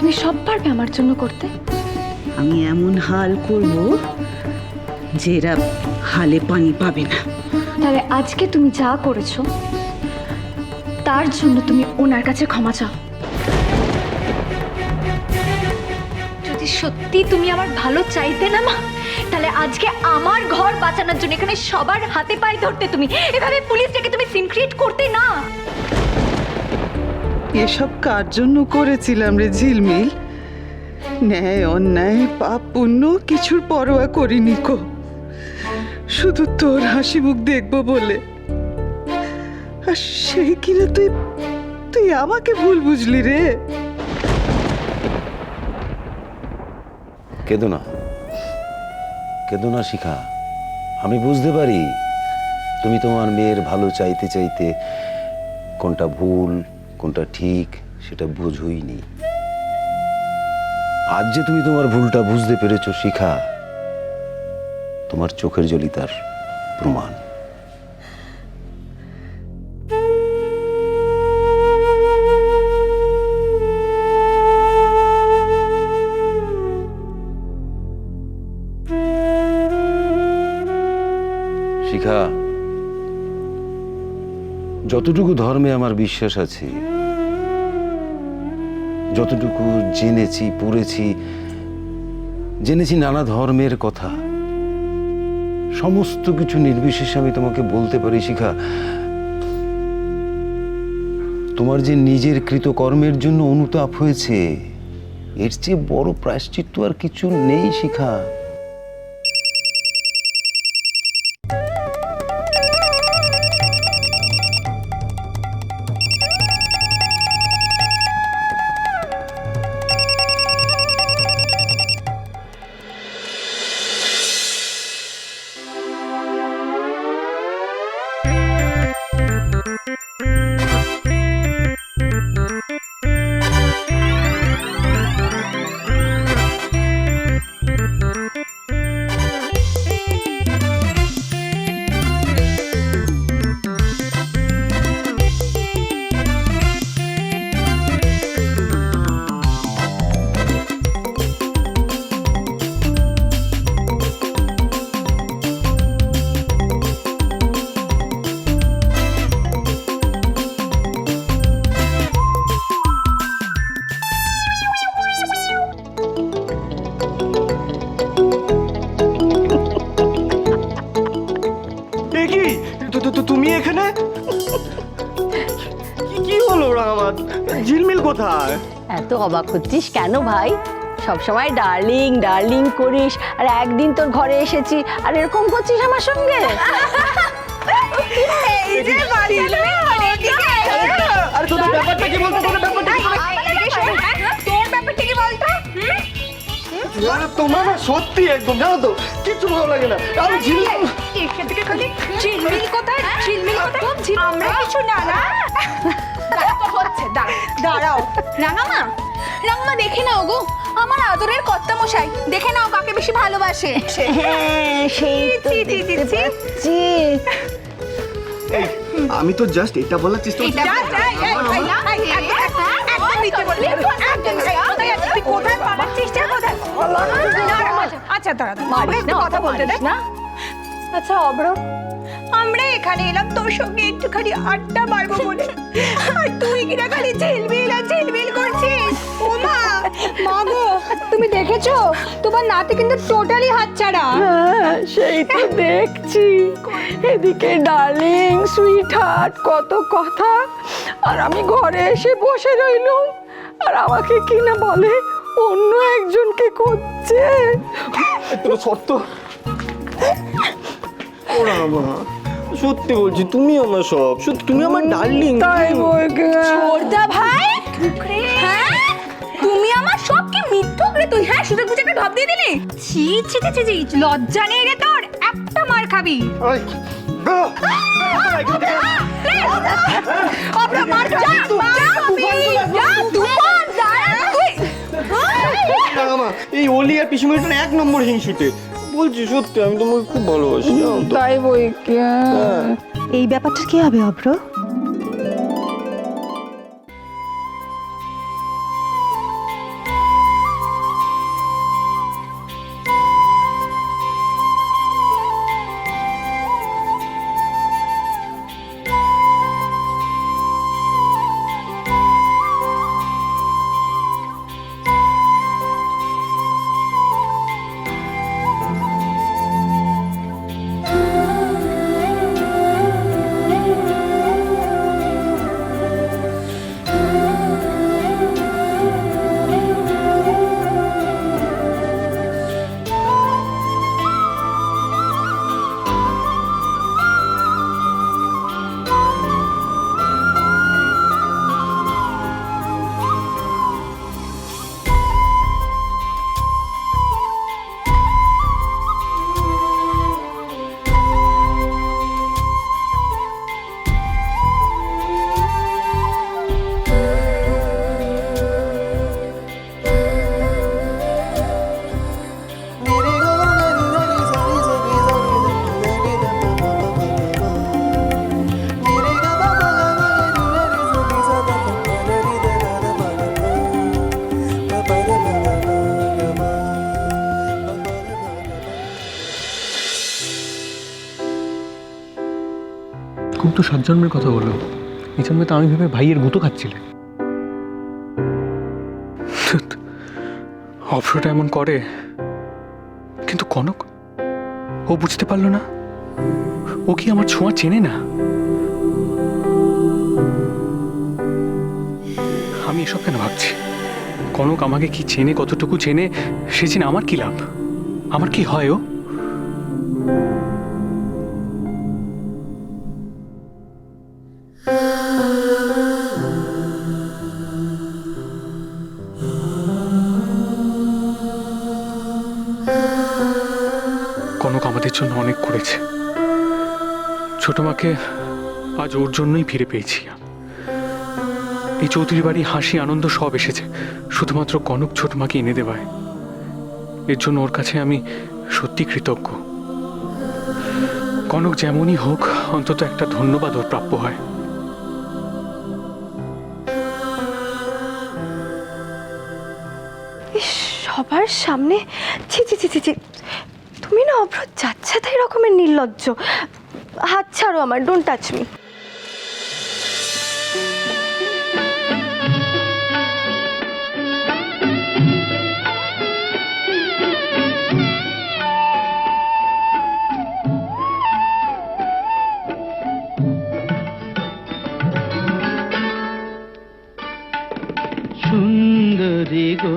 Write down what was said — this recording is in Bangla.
তুমি সব পারবে আমার জন্য করতে। আমি এমন হাল করব যে এরা হালে পানি পাবে না। তাহলে আজকে তুমি যা করেছ তার জন্য তুমি ওনার কাছে ক্ষমা চাও। যদি সত্যি তুমি আমার ভালো চাইতে না মা তাহলে আজকে আমার ঘর বাঁচানোর জন্য এখানে সবার হাতে পায়ে ধরতে তুমি। এভাবে পুলিশ ডেকে তুমি সিন ক্রিয়েট করতে না। এসব কার জন্য করেছিলাম রে ঝিলমিল? ন্যায়, অন্যায়, পাপ পুণ্য কিছুর পরোয়া করিনি কো। শুধু তোর হাসি মুখ দেখব বলে। আর সেই কিনা তুই তুই আমাকে ভুল বুঝলি রে। কেঁদো না। কেঁদো না, শিখা। আমি বুঝতে পারি তুমি তোমার মেয়ের ভালো চাইতে চাইতে কোনটা ভুল কোনটা ঠিক, সেটা বুঝোইনি। আজ যে তুমি তোমার ভুলটা বুঝতে পেরেছ, শিখা, তোমার চোখের জলই তার প্রমাণ। শিখা যতটুকু ধর্মে আমার বিশ্বাস আছে, যতটুকু জেনেছি, পড়েছি, জেনেছি নানা ধর্মের কথা, সমস্ত কিছু নির্বিশেষে আমি তোমাকে বলতে পারি, শিখা। তোমার যে নিজের কৃতকর্মের জন্য অনুতাপ হয়েছে, এর চেয়ে বড় প্রায়শ্চিত্ত আর কিছু নেই, শিখা। এত অবাক হচ্ছিস কেন ভাই? সবসময় ডার্লিং ডার্লিং করিস আর একদিন তোর ঘরে এসেছি আর এরকম করছিস আমার সঙ্গে? আরে তোদের ব্যাপারটা কি বলতো? তোদের ব্যাপারটা কি আরে তোমার না সত্যি একদম জানো তো কিচ্ছু ভালো লাগে না। আমি ঝিলমিল ঝিলমিল কোথায়? ঝিলমিল কোথায়? আমরা কিছু না না? হচ্ছে দাঁড়াও। রাঙামা রাঙামা দেখে নাও গো। আমার আদরের কর্তা মশাই দেখে নাও কাকে বেশি ভালোবাসে। হ্যাঁ সেই তো ছি, ছি, ছি, দেখতে ছি। পাচ্ছি। আমি তো জাস্ট এটা বলার চেষ্টা করছি। যা, যা, এই, এই, একদম, বলবি, একদম, এই, কোথায় আছিস? তুই কোথায় পালাচ্ছিস? আচ্ছা দাঁড়া দাঁড়া। মারিস না কথা বলতে দে। মারিস না। আচ্ছা অব্র আমরা এখানে এলাম তোর সঙ্গে একটুখানি আড্ডা মারবো বলে। আর তুই কিনা খালি ঝিলমিল আর ঝিলমিল করছিস। ও মা গো তুমি দেখেছ? তোমার নাতি কিন্তু টোটালি হাতছাড়া হ্যাঁ সেই তো দেখছি। এদিকে ডার্লিং সুইট হার্ট কত কথা। আর আমি ঘরে এসে বসে রইলুম। আর আমাকে কিনা বলে অন্য একজনকে করছে তোর শর্ত ও রামা সত্যি বলছি তুমি আমার সব সত্যি তুমি আমার ডার্লিং তাই বলকে। ছোটদা ভাই? হ্যাঁ? তুমি আমার সব কি মিথ্যক রে তুই হ্যাঁ সুযোগ বুঝে একটা ঢপ দিয়ে দিলি? ছি ছি ছি ছি ছি, লজ্জা নেই রে তোর। একটা মার খাবি। অব্রা মার যা যা খাবি। যা তুই এই অলি আর পিসুমিটার এক নম্বর হিংসুটে। বলছি সত্যি আমি তোমাকে খুব ভালোবাসি জানো তো? তাই বইকে হ্যাঁ। এই ব্যাপারটা কি হবে অভ্র তো সাত জন্মের কথা বলল। এই জন্মে তো আমি ভেবে ভাইয়ের গুঁতো খাচ্ছিলে। ধ্যাৎ, অপসরটা এমন করে কিন্তু কনক ও বুঝতে পারল না। ও কি আমার ছোঁয়া চেনে না? আমি এসব কেন ভাবছি? কনক আমাকে কি চেনে কতটুকু চেনে সে চেনে আমার কি লাভ? আমার কি হয় ও? জন্য অনেক করেছে। ছোট মাকে আজ ওর জন্যই ফিরে পেয়েছি। এই চৌধুরী বাড়ি, হাসি, আনন্দ সব এসেছে। শুধুমাত্র কনক ছোট মাকে এনে দেওয়ায়। এর জন্য ওর কাছে আমি সত্যি কৃতজ্ঞ। কনক যেমনই হোক, অন্তত একটা ধন্যবাদ ওর প্রাপ্য হয়। সবার সামনে ছি ছি ছি ছি। তুমি না অভ্র যাচ্ছে তাই রকমের নির্লজ্জ। হাত ছাড়ো আমার ডোন্ট টাচ মি সুন্দরী গো